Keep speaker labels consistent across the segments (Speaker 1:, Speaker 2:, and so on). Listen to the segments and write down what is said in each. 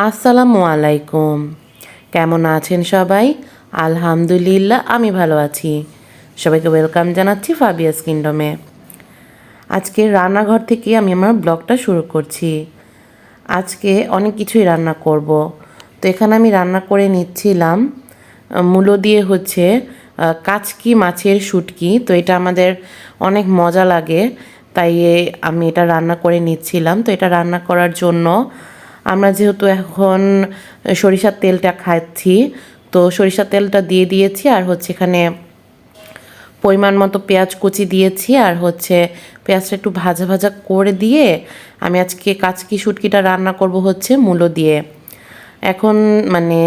Speaker 1: আসসালামু আলাইকুম। কেমন আছেন সবাই? আলহামদুলিল্লাহ, আমি ভালো আছি। সবাইকে ওয়েলকাম জানাচ্ছি ফাবিয়াস কিংডমে। আজকে রান্নাঘর থেকে আমি আমার ব্লগটা শুরু করছি। আজকে অনেক কিছুই রান্না করব। তো এখানে আমি রান্না করে নিচ্ছিলাম মূলো দিয়ে হচ্ছে কাচকি মাছের শুটকি। তো এটা আমাদের অনেক মজা লাগে, তাই আমি এটা রান্না করে নিচ্ছিলাম। তো এটা রান্না করার জন্য আমরা যেহেতু এখন সরিষার তেলটা খাচ্ছি, তো সরিষার তেলটা দিয়ে দিয়েছি আর হচ্ছে এখানে পরিমাণ মতো পেঁয়াজ কুচি দিয়েছি আর হচ্ছে পেঁয়াজটা একটু ভাজা ভাজা করে দিয়ে আমি আজকে কাচকি শুটকিটা রান্না করব হচ্ছে মূলো দিয়ে। এখন মানে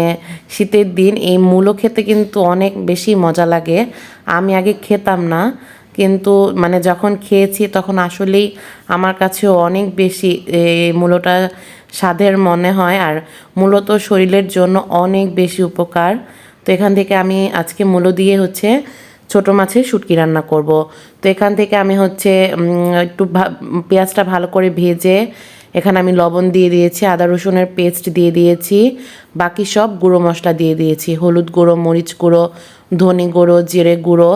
Speaker 1: শীতের দিন, এই মূলো খেতে কিন্তু অনেক বেশি মজা লাগে। আমি আগে খেতাম না, কিন্তু মানে যখন খেয়েছি তখন আসলেই আমার কাছেও অনেক বেশি এই মূলোটা স্বাদের মনে হয় আর মূলত শরীরের জন্য অনেক বেশি উপকার। তো এখান থেকে আমি আজকে মূলো দিয়ে হচ্ছে ছোটো মাছের শুটকি রান্না করব। তো এখান থেকে আমি হচ্ছে একটু পেঁয়াজটা ভালো করে ভেজে এখানে আমি লবণ দিয়ে দিয়েছি, আদা রসুনের পেস্ট দিয়ে দিয়েছি, বাকি সব গুঁড়ো মশলা দিয়ে দিয়েছি, হলুদ গুঁড়ো, মরিচ গুঁড়ো, ধনে গুঁড়ো, জিরে গুঁড়ো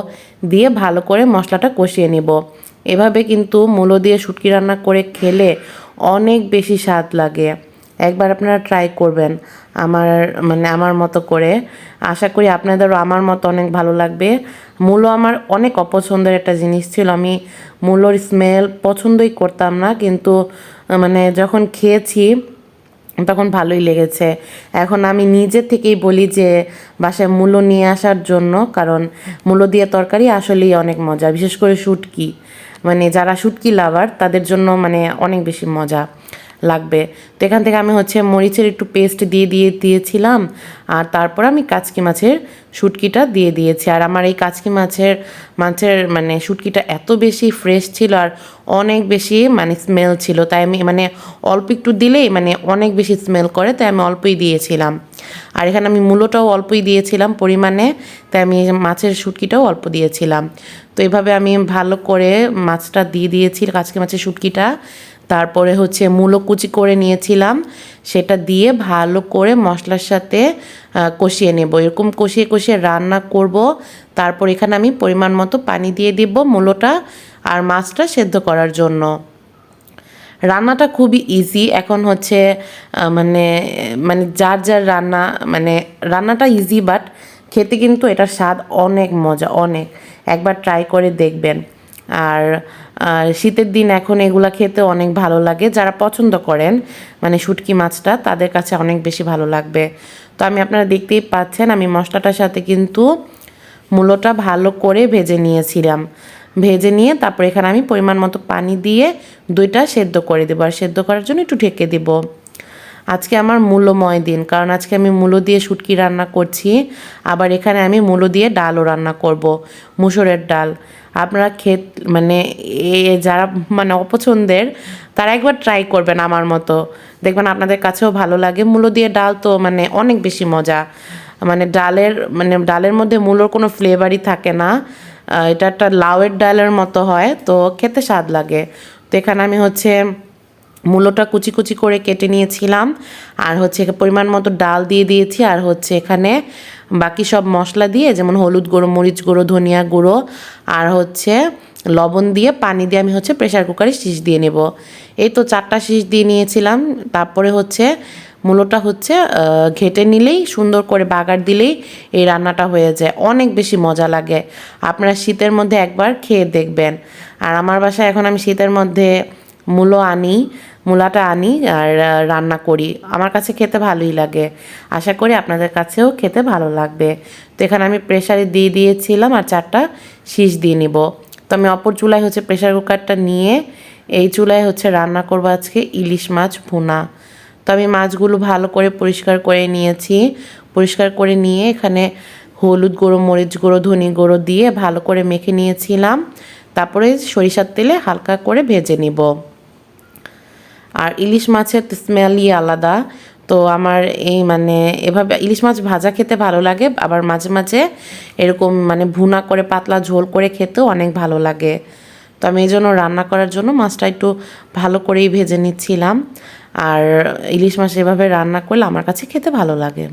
Speaker 1: দিয়ে ভালো করে মশলাটা কষিয়ে নেব। এভাবে কিন্তু মূলো দিয়ে শুটকি রান্না করে খেলে অনেক বেশি স্বাদ লাগে। একবার আপনারা ট্রাই করবেন। আমার মানে আমার মতো করে। আশা করি আপনাদেরও আমার মতো অনেক ভালো লাগবে। মূলো আমার অনেক অপছন্দের একটা জিনিস ছিল। আমি মূলোর স্মেল পছন্দই করতাম না, কিন্তু মানে যখন খেয়েছি, তখন ভালোই লেগেছে। এখন আমি নিজে থেকেই বলি যে, বাসায় মূলো নিয়ে আসার জন্য, কারণ মূলো দিয়ে তরকারি আসলেই অনেক মজা, বিশেষ করে শুটকি। মানে যারা শুটকি লাভার তাদের জন্য মানে অনেক বেশি মজা। লাগবে। তো এখান থেকে আমি হচ্ছে মরিচের একটু পেস্ট দিয়ে দিয়ে দিয়েছিলাম, আর তারপর আমি কাচকি মাছের শুটকিটা দিয়ে দিয়েছি। আর আমার এই কাচকি মাছের মাছের মানে শুটকিটা এত বেশি ফ্রেশ ছিল আর অনেক বেশি মানে স্মেল ছিল। তাই আমি মানে অল্প একটু দিলেই মানে অনেক বেশি স্মেল করে, তাই আমি অল্পই দিয়েছিলাম। আর এখানে আমি মূলোটাও অল্পই দিয়েছিলাম পরিমাণে, তাই আমি মাছের শুটকিটাও অল্প দিয়েছিলাম। তো এভাবে আমি ভালো করে মাছটা দিয়ে দিয়েছি, কাচকি মাছের শুটকিটা। তারপরে হচ্ছে মূলো কুচি করে নিয়েছিলাম। সেটা দিয়ে ভালো করে মশলার সাথে কষিয়ে নেব। এরকম কষিয়ে কষিয়ে রান্না করব। তারপর এখানে আমি পরিমাণ মতো পানি দিয়ে দিব মূলোটা আর মাছটা সেদ্ধ করার জন্য। রান্নাটা খুবই ইজি এখন হচ্ছে মানে মানে যার যার রান্না মানে রান্নাটা ইজি বাট খেতে কিন্তু এটার স্বাদ অনেক মজা, অনেক। একবার ট্রাই করে দেখবেন। আর শীতের দিন এখন এগুলা খেতে অনেক ভালো লাগে। যারা পছন্দ করেন মানে শুটকি মাছটা, তাদের কাছে অনেক বেশি ভালো লাগবে। তো আমি আপনারা দেখতেই পাচ্ছেন, আমি মশলাটার সাথে কিন্তু মূলোটা ভালো করে ভেজে নিয়েছিলাম। ভেজে নিয়ে তারপর এখানে আমি পরিমাণ মতো পানি দিয়ে দুইটা সেদ্ধ করে দেবো। আর সেদ্ধ করার জন্য একটু ঢেকে দেবো। আজকে আমার মূল্যময় দিন, কারণ আজকে আমি মূলো দিয়ে শুটকি রান্না করছি। আবার এখানে আমি মূলো দিয়ে ডালও রান্না করব, মুসুরের ডাল। আপনারা খেত মানে এ যারা মানে অপছন্দের, তারা একবার ট্রাই করবেন আমার মতো। দেখবেন আপনাদের কাছেও ভালো লাগে। মূলো দিয়ে ডাল তো মানে অনেক বেশি মজা। মানে ডালের মানে ডালের মধ্যে মূলোর কোনো ফ্লেভারই থাকে না। এটা একটা লাউয়ের ডালের মতো হয়, তো খেতে স্বাদ লাগে। তো এখানে আমি হচ্ছে মূলোটা কুচি কুচি করে কেটে নিয়েছিলাম। আর হচ্ছে পরিমাণ মতো ডাল দিয়ে দিয়েছি। আর হচ্ছে এখানে বাকি সব মশলা দিয়ে যেমন হলুদ গুঁড়ো, মরিচ গুঁড়ো, ধনিয়া গুঁড়ো আর হচ্ছে লবণ দিয়ে পানি দিয়ে আমি হচ্ছে প্রেশার কুকারে শীষ দিয়ে নেব। এই তো চারটা শীষ দিয়ে নিয়েছিলাম। তারপরে হচ্ছে মূলোটা হচ্ছে ঘেটে নিলেই, সুন্দর করে বাগার দিলেই এই রান্নাটা হয়ে যায়। অনেক বেশি মজা লাগে। আপনারা শীতের মধ্যে একবার খেয়ে দেখবেন। আর আমার বাসায় এখন আমি শীতের মধ্যে মূলো আনি। মূলাটা আনি আর রান্না করি। আমার কাছে খেতে ভালোই লাগে। আশা করি আপনাদের কাছেও খেতে ভালো লাগবে। তো এখানে আমি প্রেশারে দিয়ে দিয়েছিলাম আর চারটা শীষ দিয়ে নিব। তো আমি অপর চুলায় হচ্ছে প্রেশার কুকারটা নিয়ে এই চুলায় হচ্ছে রান্না করব আজকে ইলিশ মাছ ভুনা। তো আমি মাছগুলো ভালো করে পরিষ্কার করে নিয়েছি। পরিষ্কার করে নিয়ে এখানে হলুদ গুঁড়ো, মরিচ গুঁড়ো, ধনে গুঁড়ো দিয়ে ভালো করে মেখে নিয়েছিলাম। তারপরে সরিষার তেলে হালকা করে ভেজে নিব। আর ইলিশ মাছের স্মেলই আলাদা। তো আমার এই মানে এভাবে ইলিশ মাছ ভাজা খেতে ভালো লাগে, আবার মাঝে মাঝে এরকম মানে ভুনা করে, পাতলা ঝোল করে খেতেও অনেক ভালো লাগে। তো আমি এই জন্য রান্না করার জন্য মাছটা একটু ভালো করেই ভেজে নিচ্ছিলাম। আর ইলিশ মাছ এভাবে রান্না করলে আমার কাছে খেতে ভালো লাগে।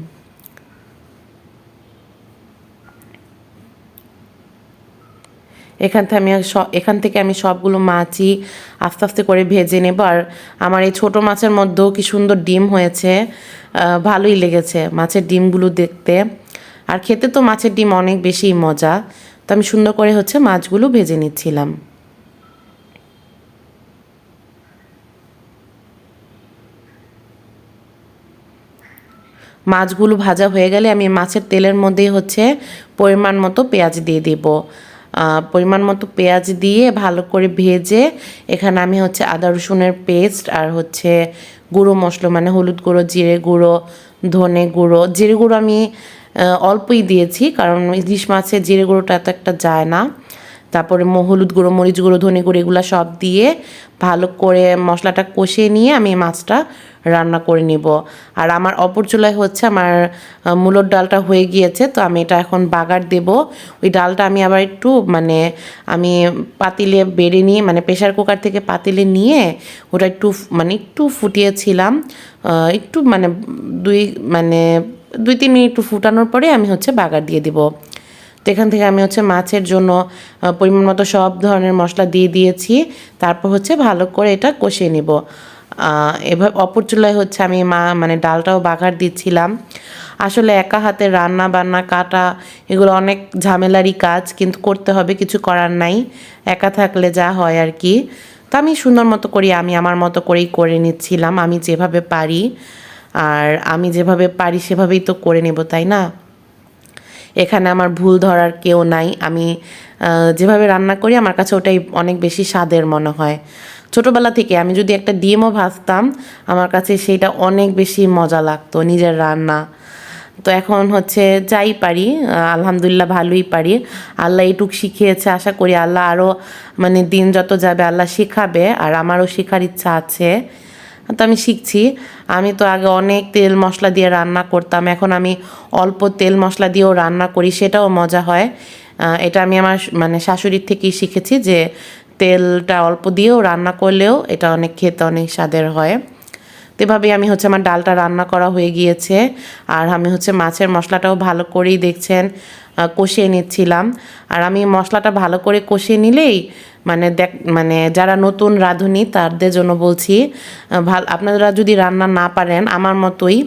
Speaker 1: এখান থেকে আমি এখান থেকে আমি সবগুলো মাছই আস্তে আস্তে করে ভেজে নেব। আর আমার এই ছোটো মাছের মধ্যেও কি সুন্দর ডিম হয়েছে। ভালোই লেগেছে মাছের ডিমগুলো দেখতে। আর খেতে তো মাছের ডিম অনেক বেশি মজা। তো আমি সুন্দর করে হচ্ছে মাছগুলো ভেজে নিচ্ছিলাম। মাছগুলো ভাজা হয়ে গেলে আমি মাছের তেলের মধ্যেই হচ্ছে পরিমাণ মতো পেঁয়াজ দিয়ে দেব। পরিমাণ মতো পেঁয়াজ দিয়ে ভালো করে ভেজে এখানে আমি হচ্ছে আদা রসুনের পেস্ট আর হচ্ছে গুঁড়ো মশলা মানে হলুদ গুঁড়ো, জিরে গুঁড়ো, ধনে গুঁড়ো, জিরে গুঁড়ো আমি অল্পই দিয়েছি কারণ ইলিশ মাছের জিরে গুঁড়োটা এত একটা যায় না। তারপরে হলুদ গুঁড়ো, মরিচ গুঁড়ো, ধনে গুঁড়ো এগুলো সব দিয়ে ভালো করে মশলাটা কষিয়ে নিয়ে আমি মাছটা রান্না করে নিব। আর আমার অপর চুলায় হচ্ছে আমার মূলোর ডালটা হয়ে গিয়েছে, তো আমি এটা এখন বাগার দেব। ওই ডালটা আমি আবার একটু মানে আমি পাতিলে বেড়ে নিয়ে মানে প্রেশার কুকার থেকে পাতিলে নিয়ে ওটা একটু মানে একটু ফুটিয়েছিলাম। একটু মানে দুই মানে দুই, তিন মিনিট একটু ফুটানোর পরে আমি হচ্ছে বাগার দিয়ে দিব। তো এখান থেকে আমি হচ্ছে মাছের জন্য পরিমাণ মতো সব ধরনের মশলা দিয়ে দিয়েছি। তারপর হচ্ছে ভালো করে এটা কষিয়ে নিব। এভাবে অপর চুলায় হচ্ছে আমি মা মানে ডালটাও বাঘার দিচ্ছিলাম। আসলে একা হাতে রান্না বান্না, কাটা, এগুলো অনেক ঝামেলারই কাজ, কিন্তু করতে হবে, কিছু করার নাই। একা থাকলে যা হয় আর কি। তো আমি সুন্দর মতো করি, আমি আমার মতো করেই করে নিচ্ছিলাম, আমি যেভাবে পারি। আর আমি যেভাবে পারি, সেভাবেই তো করে নেব, তাই না? এখানে আমার ভুল ধরার কেউ নাই। আমি যেভাবে রান্না করি, আমার কাছে ওটাই অনেক বেশি স্বাদের মনে হয়। ছোটোবেলা থেকে আমি যদি একটা ডিমও ভাজতাম, আমার কাছে সেটা অনেক বেশি মজা লাগতো, নিজের রান্না। তো এখন হচ্ছে যাই পারি আলহামদুলিল্লাহ ভালোই পারি। আল্লাহ এইটুক শিখিয়েছে, আশা করি আল্লাহ আরও মানে দিন যত যাবে আল্লাহ শেখাবে, আর আমারও শেখার ইচ্ছা আছে। তো আমি শিখছি। আমি তো আগে অনেক তেল মশলা দিয়ে রান্না করতাম, এখন আমি অল্প তেল মশলা দিয়েও রান্না করি, সেটাও মজা হয়। এটা আমি আমার মানে শাশুড়ির থেকেই শিখেছি যে তেলটা অল্প দিয়েও রান্না করলেও এটা অনেক খেতে অনেক স্বাদের হয়। তো এভাবেই আমি হচ্ছে আমার ডালটা রান্না করা হয়ে গিয়েছে। আর আমি হচ্ছে মাছের মশলাটাও ভালো করেই দেখছেন কষিয়ে নিচ্ছিলাম। আর আমি মশলাটা ভালো করে কষিয়ে নিলেই মানে দেখ মানে যারা নতুন রাঁধুনি তাদের জন্য বলছি ভালো, আপনারা যদি রান্না না পারেন, আমার মতোই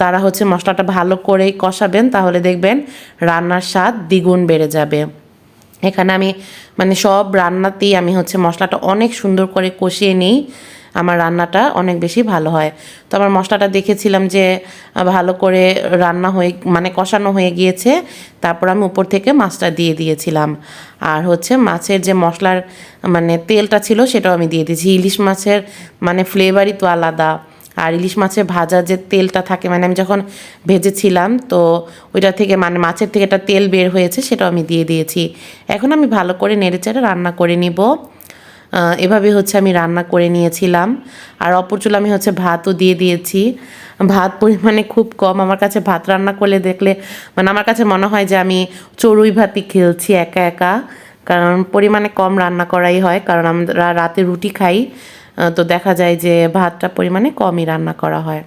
Speaker 1: তারা হচ্ছে মশলাটা ভালো করেই কষাবেন, তাহলে দেখবেন রান্নার স্বাদ দ্বিগুণ বেড়ে যাবে। এখানে আমি মানে সব রান্নাতেই আমি হচ্ছে মশলাটা অনেক সুন্দর করে কষিয়ে নিই। আমার রান্নাটা অনেক বেশি ভালো হয়। তো আমার মশলাটা দেখেছিলাম যে ভালো করে রান্না হয়ে মানে কষানো হয়ে গিয়েছে। তারপর আমি উপর থেকে মাছটা দিয়ে দিয়েছিলাম। আর হচ্ছে মাছের যে মশলার মানে তেলটা ছিল সেটাও আমি দিয়ে দিয়েছি। ইলিশ মাছের মানে ফ্লেভারই তো আলাদা। আর ইলিশ মাছের ভাজা যে তেলটা থাকে মানে আমি যখন ভেজেছিলাম, তো ওইটা থেকে মানে মাছের থেকে একটা তেল বের হয়েছে, সেটাও আমি দিয়ে দিয়েছি। এখন আমি ভালো করে নেড়েচেড়ে রান্না করে নিব। এভাবে হচ্ছে আমি রান্না করে নিয়েছিলাম। আর অপর চুলে আমি হচ্ছে ভাতও দিয়ে দিয়েছি। ভাত পরিমাণে খুব কম, আমার কাছে ভাত রান্না করলে দেখলে মানে আমার কাছে মনে হয় যে আমি চড়ুই ভাতই খেলছি একা একা। কারণ পরিমাণে কম রান্না করাই হয়, কারণ আমরা রাতে রুটি খাই। তো দেখা যায় যে ভাতটা পরিমাণে কমই রান্না করা হয়।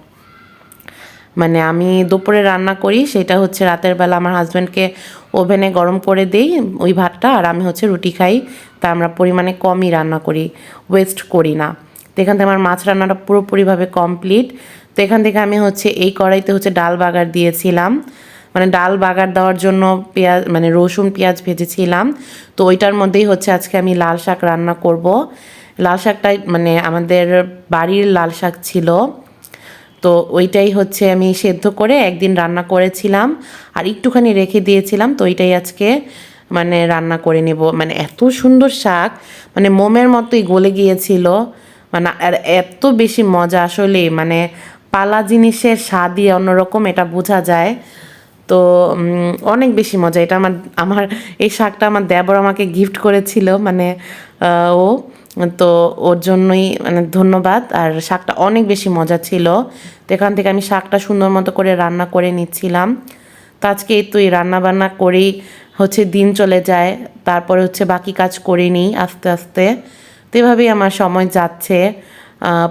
Speaker 1: মানে আমি দুপুরে রান্না করি, সেটা হচ্ছে রাতের বেলা আমার হাজব্যান্ডকে ওভেনে গরম করে দেই ওই ভাতটা, আর আমি হচ্ছে রুটি খাই, তা আমরা পরিমাণে কমই রান্না করি ওয়েস্ট করি না। তো এখান থেকে আমার মাছ রান্নাটা পুরোপুরিভাবে কমপ্লিট তো এখান থেকে আমি হচ্ছে এই কড়াইতে হচ্ছে ডাল বাগার দিয়েছিলাম। মানে ডাল বাগার দেওয়ার জন্য পেঁয়াজ মানে রসুন, পেঁয়াজ ভেজেছিলাম। তো ওইটার মধ্যেই হচ্ছে আজকে আমি লাল শাক রান্না করব। লাল শাকটাই মানে আমাদের বাড়ির লাল শাক ছিল। তো ওইটাই হচ্ছে আমি সেদ্ধ করে একদিন রান্না করেছিলাম, আর একটুখানি রেখে দিয়েছিলাম, তো ওইটাই আজকে মানে রান্না করে নেব। মানে এত সুন্দর শাক মানে মোমের মতোই গলে গিয়েছিল। মানে আর এত বেশি মজা আসলে মানে পালা জিনিসের স্বাদই অন্যরকম, এটা বোঝা যায়। তো অনেক বেশি মজা। এটা আমার আমার, এই শাকটা আমার দেবর আমাকে গিফট করেছিল মানে ও তো ওর জন্যই মানে ধন্যবাদ। আর শাকটা অনেক বেশি মজা ছিল। তো এখান থেকে আমি শাকটা সুন্দর মতো করে রান্না করে নিচ্ছিলাম। তো আজকে এই তো এই রান্না বান্না করেই হচ্ছে দিন চলে যায়। তারপরে হচ্ছে বাকি কাজ করে নিই আস্তে আস্তে। তো এভাবেই আমার সময় যাচ্ছে।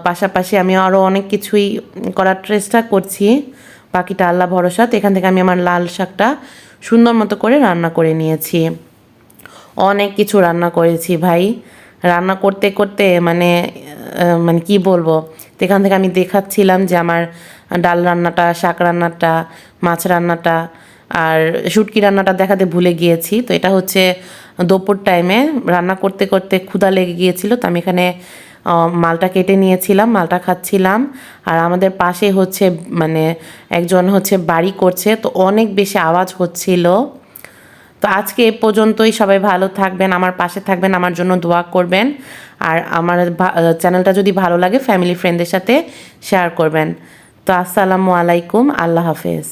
Speaker 1: পাশাপাশি আমি আরও অনেক কিছুই করার চেষ্টা করছি। বাকিটা আল্লাহ ভরসা। তো এখান থেকে আমি আমার লাল শাকটা সুন্দর মতো করে রান্না করে নিয়েছি। অনেক কিছু রান্না করেছি ভাই। রান্না করতে করতে মানে মানে কি বলব, এখান থেকে আমি দেখাচ্ছিলাম যে আমার ডাল রান্নাটা, শাক রান্নাটা, মাছ রান্নাটা আর শুটকি রান্নাটা দেখাতে ভুলে গিয়েছি। তো এটা হচ্ছে দুপুর টাইমে রান্না করতে করতে ক্ষুধা লেগে গিয়েছিল। তো আমি এখানে মালটা কেটে নিয়েছিলাম, মালটা খাচ্ছিলাম। আর আমাদের পাশে হচ্ছে মানে একজন হচ্ছে বাড়ি করছে। তো অনেক বেশি আওয়াজ হচ্ছিল। তো আজকে এ পর্যন্তই। সবাই ভালো থাকবেন, আমার পাশে থাকবেন, আমার জন্য দোয়া করবেন। আর আমার চ্যানেলটা যদি ভালো লাগে ফ্যামিলি ফ্রেন্ডদের সাথে শেয়ার করবেন। তো আসসালামু আলাইকুম, আল্লাহ হাফেজ।